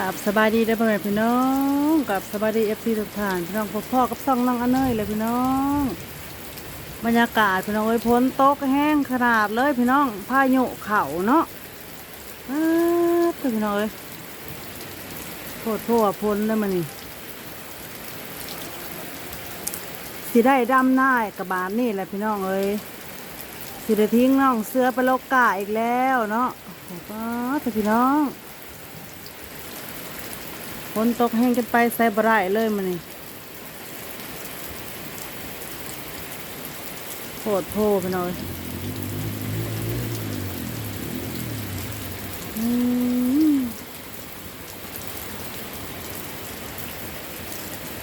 กับสบายดีได้อพ่อแม่พี่น้องกับสบายดีเอฟซีทุกท่านพี่น้องพ่อพ่อกับซ่องน้องอันเนยเลยพี่น้อง บรรยากาศพี่น้องเอ้ยพ้นโตกแห้งขนาดเลยพี่น้องพายุเข่าเนาะอ้าวพี่น้องเอ้ยโทษทั่วพ้นได้มานี่สิได้ดำหน้ายกระบาลนี่แหละพี่น้องเอ้ยสิได้ทิ้งน้องเสื้อไปโลกกาอีกแล้วเนาะโอ้ป้าแต่พี่น้อง ฝนตกแห้งกันไปใส่บะไรเลยมันนี่โคตรโพไปหน่อย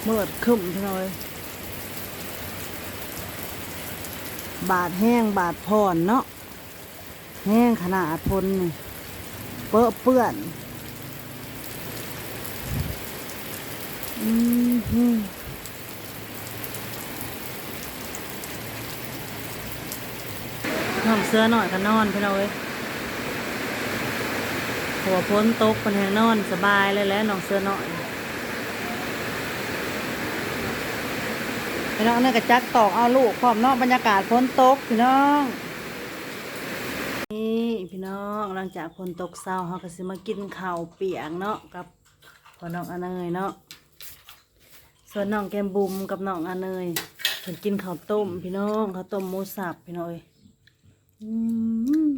เมื่อขึ้นไปหน่อยบาดแห้งบาดพอนเนาะแห้งขนาดพนนี่เปื้อเปื้อน น้องเสื้อหน่อยก็นอนพี่เราเอ้ยหัวพ้นตกเป็นแหงนอนสบายเลยแล้วน้องเสื้อหน่อยพี่น้องเนี่นกระจักตอกเอาลูกพร้อมนอกบรรยากาศพ้นตกพี่น้องนี่พี่น้องหลังจากพ้นตกเศร้าเขาก็สิมากินข้าวเปียกเนาะกับพ่อน้องอนเนยเนาะ ส่วนน้องแกมบุมกับน้องอาเนยเพิ่นกินข้าวต้ม พี่น้องข้าวต้มหมูสับพี่น้อยอืม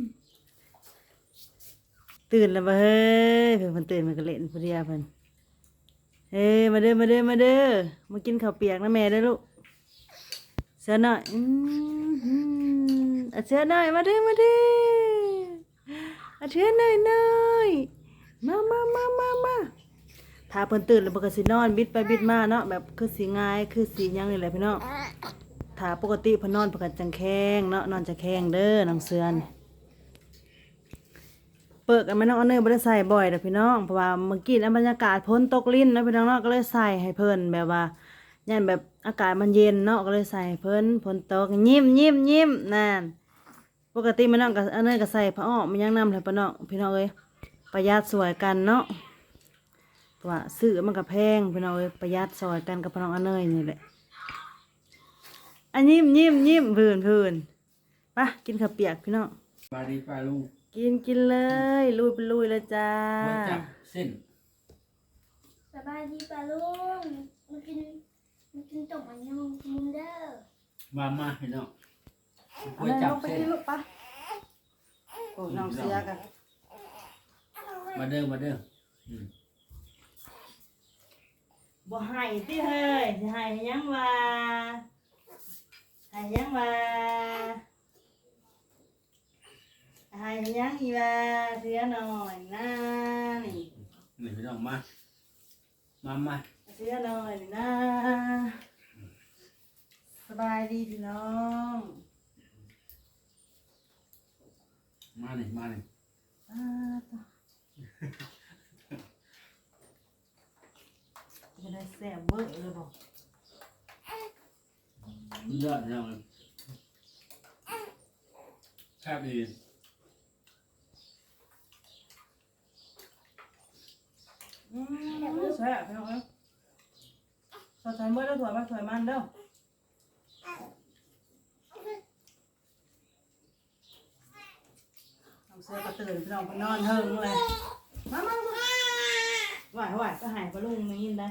ตื่นแล้วบ่เฮ้ยเพิ่นเพิ่นตื่นมันก็เล่นผู้เดียวเพิ่นเฮ้ยมาเด้อมาเด้อมาเด้อมากินข้าวเปียกนะแม่เด้อลูกเสือหน่อยอืมอะเสือหน่อยมาเด้อมาเด้ออะเสือหน่อยหน่อยมามามามามา ถ้าเพิ่นตื่นแล้วเพิ่นก็สินอนบิดไปบิดมาเนาะแบบคือสิง่ายคือสิหยังนี่แหละพี่น้องถ้าปกติเพิ่นนอนเพิ่นก็จังแข้งเนาะนอนจะแข้งเด้อน้องเสือนเปิดกันไหมน้องเอาเนยบ่ได้ใส่บ่อยดอกพี่น้องเพราะว่าเมื่อกี้นะบรรยากาศพ้นตกลิ้นเนาะพี่น้องเนาะก็เลยใส่ให้เพิ่นแบบว่าย่านแบบอากาศมันเย็นเนาะก็เลยใส่ให้เพิ่นฝนตกยิ้มยิ้มยิ้มนั่นปกติแม่น้องก็เอาเนยก็ใส่ผ้าอ้อมมันยังนำเลยพี่น้องพี่น้องเอ้ยประหยัดสวยกันเนาะ เพราะว่าซื้อมันก็แพงพี่น้องเอ้ยประหยัดซอยกันกับพี่น้องอันเนยนี่แหละอันยิ้มยิ้มยิ้มพื้นพื้นไปะกินข้าวเปียกพี่น้องบาดีปลาลุงกินกินเลยลุยไปลุยเลยจ้าหัวจับเส้นสบายดีป่ะลุงมากินมากินต้มอันยองมุนเด้อมามาพี่น้องหัอัวนนั้นจัลบงไปเส้นกินลูกปะโอ้น้องเสียกันมาเด้อมาเด้ออืม บ่ให้ติเฮ้ยสิให้ให้ยังว่าให้ยังว่าให้ยังอีว่าเสียหน่อยนะนี่นี่พี่น้องมามามาเสียหน่อยนะสบายดีพี่น้องมาหนึ่งมาหนึ่งอ้าต่อจะได้แซ่บเวอร์เลยบอกเลือดพี่น้องแซ่บดีอืมแซ่บพี่น้องเอ้ยสดใสเมื่อแล้วถั่วมาถั่วมันเด้อน้องเสือก็ตื่นพี่น้องไปนอนเฮิงเลยมามามาไหวไหวก็หายไปลุงไม่ยินได้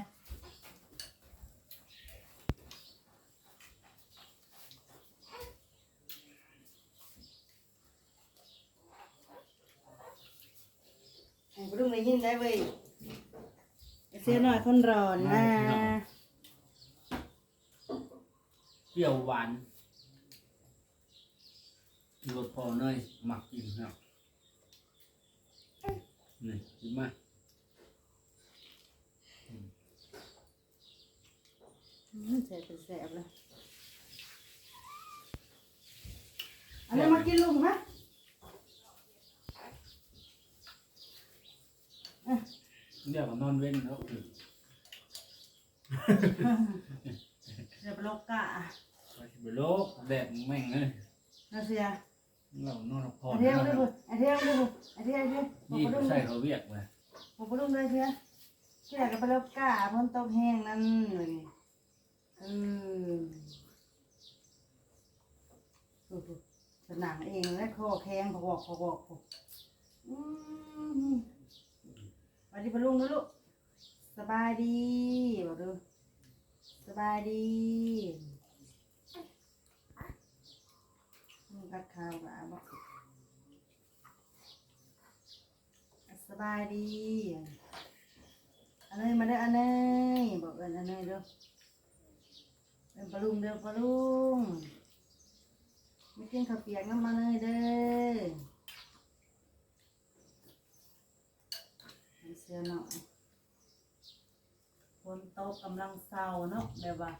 ให้ปรุงได้ยินได้เว้ย เสียหน่อยคนร้อนนะเปรี้ยวหวานรสพอเนยหมักกินเนาะนี่กินมาอืมแสบแสบเลยอันนี้มากินลูกไหม เดี๋ยวก็นอนเว้นแล้วอืมเดี๋ยวไปโลกกะไปไปโลกแดดแม่งเลยนาเสียเรานอนพักผ่ออันนเที่ยวด้วยบุอันเที่ยวด้วยบุอันเที่ยวด้วยบอกยี่ปรุงใส่เลยเขาเวียกไปบอกปรุงเลยเสียเกี่ยกับไปรบกาพ้นตกแห้งนั่นเลยเออดูดูสนางเองและคอแข็งพอกพอกพอกอืมส วัสดีปะลุงนะลูกสบายดีบอกดูสบายดีมึงกัดข้าวกับบอกสบายดีอันนี้มาเด้อันนี้บอกเอินอันนี้เด้อเป็นปลาลุงเด้อปลาลุงไม่กินข้าวเปียกน้ำมาเลยเด้อให้เสื้อหน่อยฝนตกกำลังเศร้าเนาะแบบว่า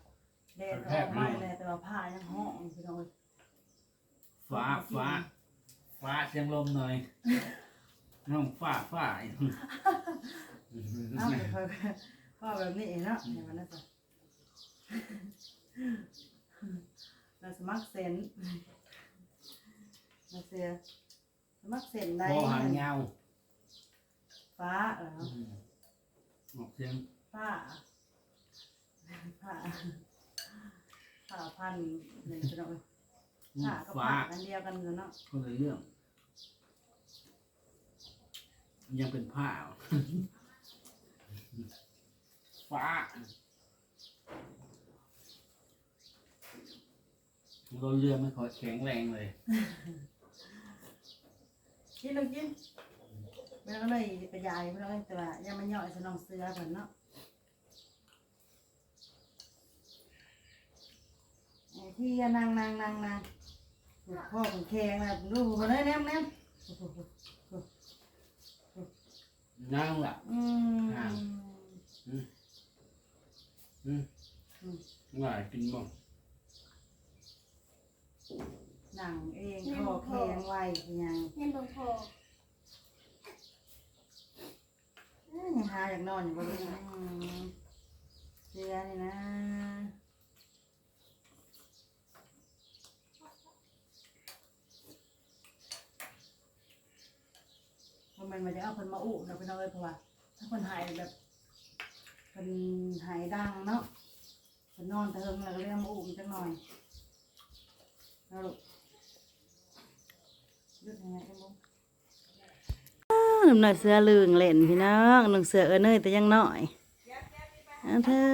แดดออกมาเลยแต่ว่าผ้ายังห้องพี่น้องฟ้าฟ้าฟ้าเสียงลมหน่อยน้องฟ้าฟ้าเอ้าแต่ค่อยพ่อแบบนี้เองเนาะเห็นมันนะจ๊ะเราสมัครเซนมาเสียสมัครเซนได้คอหางยาว ฟ้าเหรอออกเสียงผ้าผ้าผ้าพันหนึ่งพี่น้องเอ้ยผ้าก็ฟ้าผ้ากันเดียวกันเลยเนาะคนละเรื่อง ยังเป็นผ้าฟ้าเราเรือไม่ค่อยแข็งแรงเลย กินลองกิน ไม่ต้องเลยไปยายไม่ต้องเลยแต่ว่ายังมันย่อยสนองเสือเหมือนเนาะไอ้ที่นางนางนางนางพ่อของแขงนะดูมาเลยแนมแนมนั่งล่ะอืมอืมง่ายกินบ่หนังเองคอแขงไวเป็นยังเล่นบงพอ เอ้ ยังหาอยากนอนอยู่บนนี้เสือนี่นะทำไมมันจะเอาคนมาอุเราไปนอนเลยเพราะว่า ถ้าคนหายแบบคนหายดังเนาะคนนอนเทิงแล้วก็เรียกมาอุมันจังหน่อยเอาลูกยืดยังไงกันบุ้ง นุ่มหน่อยเสือลึงเล่นพี่น้องหนุ่มเสือเออเนยแต่ยังน้อยอันเธอ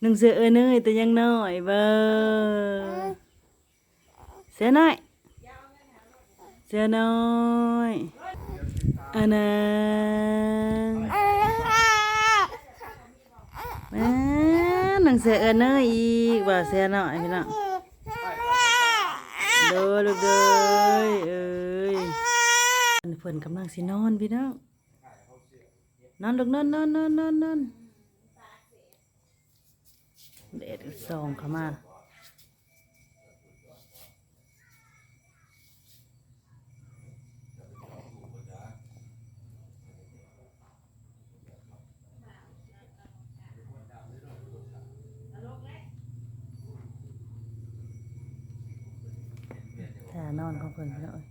หนุ่มเสือเออเนยแต่ยังน้อยเบอร์เสือน้อย เสือน้อยอันนั้นแม่หนุ่มเสือเออเนยอีกว่าเสือน้อยพี่น้องเด้อลูกเด้อเอ้ยอัน เพิ่นกำลังสินอนพี่น้องนอนลูกนอนนอนนอนนอนนอนเด็ดส่องเข้ามาถ้านอนของเพิ่นพี่น้องเอ้ย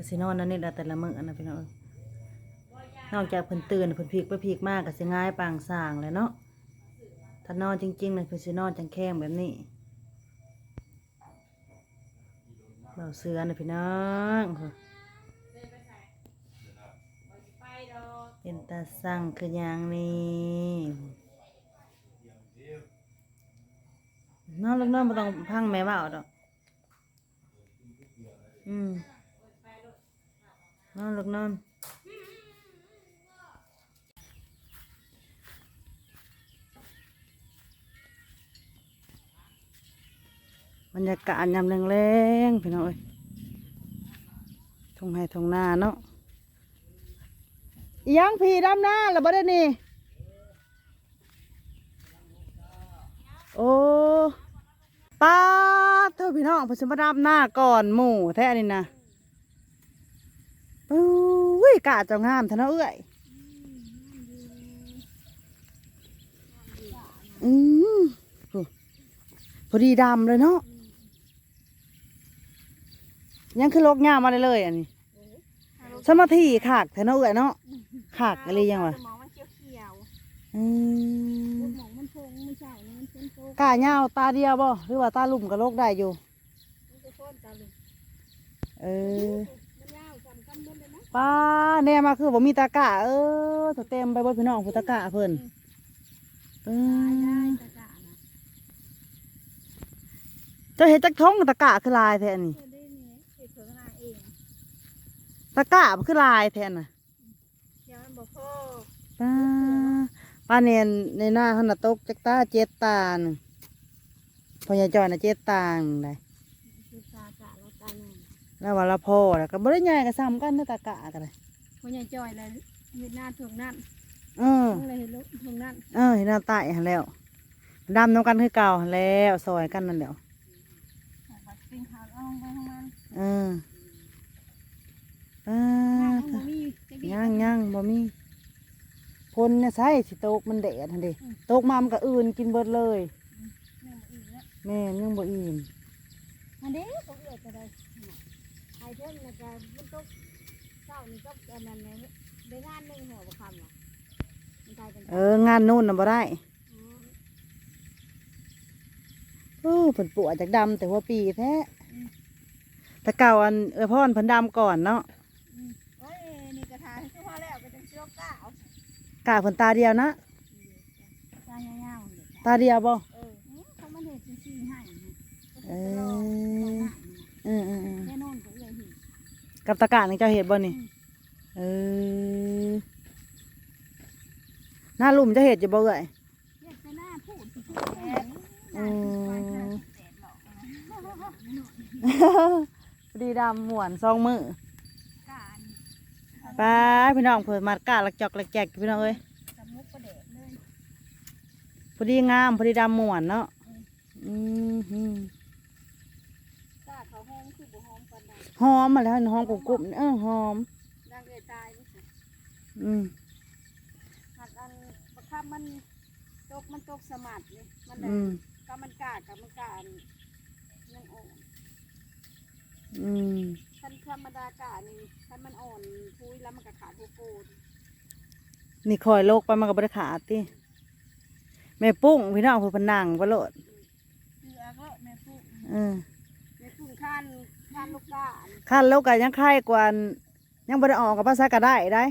ก็สินอนนั่นนี่ละแต่ละมื้ออันนะพี่น้องนอกจากเพิ่นตื่นเพิ่นพลิกไปพลิกมากก็สิง่ายปางสร้างแล้วเนาะถ้านอนจริงๆน่ะเพิ่นสินอนจังแข้งแบบนี้เบาเสือนะพี่น้องเป็นตาสั่งคืออย่างนี้นอนลูกนอนบ่ต้องพังแม่ว้าดอก อืม นอนลูกนอนบรรยากาศยามแรงๆพี่น้องเอ้ยทงไห้ทงนาเนาะยังผีดำหน้าหรือบ่ได้นี่ โอ้ป้าเท่าพี่น้องเพอสมาดำหน้าก่อนหมู่แท้นี่นะ อ้ยกาเจ้างามเท่านะเอ้ยอืมโอ้พอดีดำเลยเนาะยังคือโลกงามมาเลยเลยอันนี้สมาธิขากเท่านะเอ้ยเนาะขากอะไรยังวะมองมันเขียวเขียวอืมหมอตกาเหย้าตาเดียวบ่หรือว่าตาลุ่มกับโลกได้อยู่เออ ป้าแน่มาคือบ่มีตากะเออถ้าเต็มไปเบ่พี่น้องผู้ตากะเพิ่นเอได้อตะกะนะเจ้าเฮ็ดจักท้องตากะคือลายแท้นี่เธอได้เนี่ยเธอเธอหาเองตากะมันคือลายแท้น่ะเดี๋ยวมันบอกพ่อป้าป้าเนียนในหน้าหันน่ะตกจักตาเจ็ดตาหนึ่งพ่อใหญ่จอยน่ะเจ็ดตาหนึ่งได้ คือตากะแล้วตาหนึ่ง แล้วว่าละพ่อแล้วก็บ่ได้ใหญ่ก็ซ้ำกันเด้อตากะกันเลยคนใหญ่จอยเลยเห็นหน้าถ่วงนั่นเออต้องเลยเห็นลูกถ่วงนั่นเออเห็นหน้าตายหันแล้วดำน้ำกันคือเก่าหันแล้วซอยกันนั่นแหล้วปัดปิ้งขาวอ่องไปข้างมันเออป้าข้างเถมัอะนมีจะดีย่างย่างบ่มีพลเนี่ยใช่สิตกมันแดดทันเดิตกมามันก็อื่นกินเบิดเลยเนี่ยมันอีกแล้วแม่นยังบ่อิ่มอันนี้ก็เอื้อจะได้ ไอเทมนะจ๊ะมันต้องเศร้านี่ก็อันนั้นเลยได้งานหนึ่งหัวประคำหรอมันตายเป็นเอองานนู่นน่ะบ่ได้โอ้เพิ่นปวดจากดำแต่หัวปีแท้แต่เก่าอันเออพ่อเพิ่นดำก่อนเนาะโอ้ยนี่กระทาคือพอแล้วก็จังเชือกก้าวกาเพิ่นตาเดียวนะ ตายยาวๆเลยตาเดียวบ่ เออเขามันเห็ดซีให้เออ เออเออเออ กับตะกะนี่เจ้าเฮ็ดบ่นี่เออหน้าลุ่มเจ้าเฮ็ดอยู่บ่เอ่ยเฮ็ดไปหน้าพูดสิพูดแดดอืมแดดหรอกพอดีดำหมวนซองมือไปพี่น้องเพิ่นมัดกะลักจอกลักแจกพี่น้องเอ้ยสมุกประเดดเลยพอดีงามพอดีดำหมวนเนาะอืมหืม กาเขาห้องคือบ่ห้องปานใด หอมมาแล้วหอมกรุบๆเออหอมดังเอื้อยตายนี่สิอืมหัดอันประคับมันตกมันตกสมัดนี่มันเลยอืมก็มันกากับมันกาอันยังอ่อนอืมคันธรรมดากานี่คันมันอ่อนพุยแล้วมันก็ขาดโปโปนนี่คอยโลกไปมันก็บริขาดติแม่ปุ้งพี่น้องเพิ่นเพนนังไปโลดคืออาก็แม่ปุ้งเออ แม่ปุ้งข้านข้านลูกกาอัน ขั้นโลกก็ยังไข่กว่าอันยังบ่ได้ออกกับภาษาก็ได้ได้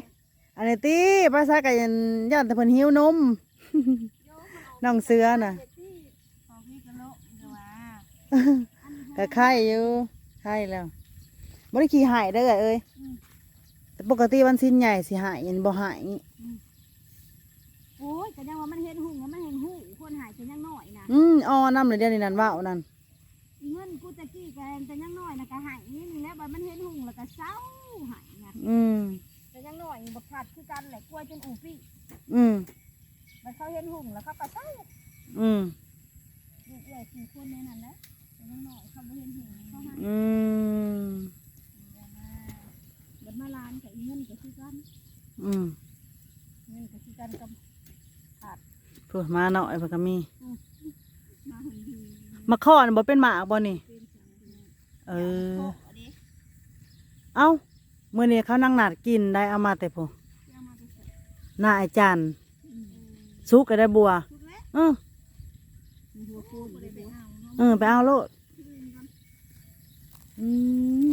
อันนี้ติภาษาก็ยันย่านแต่เพิ่นหิวนมโยมมันออกน้องเสือน่ะเด็ดที่ออกนี่กะโลกอีกว่าอันนี้ก็ไข่อยู่ไข่แล้วบ่ได้ขี้หายเด้อเอ้ยแต่ปกติวันสิ้นใหญ่สิหายยันบ่หายโอ้ยก็ยังว่ามันเห็นหุ่งแล้วมันเห็นหูคนหายแต่ยังน้อยนะอืมอ้อน้ำเลยเดี๋ยวนี้นั่นว่าวนั่นเงิน กูตะกี้ก็เห็นแต่ยังน้อยนะก็หายนี่นี่แหล้วบัดมันเห็นหุ่งแล้วก็เศร้าหายนะอืม แต่ยังน้อยบักขาดคือกันแหละกลัวจนอูปี้อืม มันเขาเห็นหุ่งแล้วเขาก็เศร้าอืมลูกใหญ่สี่คนในนั้นแหละแต่ยังน้อยเขาไม่เห็นหุ่งเขาหายอืม บัดมาลานกับอีเงินก็คือกันอืมเงินก็คือกันกับพูดมาหน่อยเพิ่นก็มีมาหุ่นดีมาข้อนี่บ่เป็นหมากบ่นี่ เออโอ้ดิเอ้ามื้อนี้เขานั่งนัดกินได้เอามาแต่พอเอามาไปใส่หน้าอาจารย์อืมสุกก็ได้บัวทุกแล้วเออมีหัวโคนบ่ได้ไปเอาเนาะเออไปเอาโลดอืม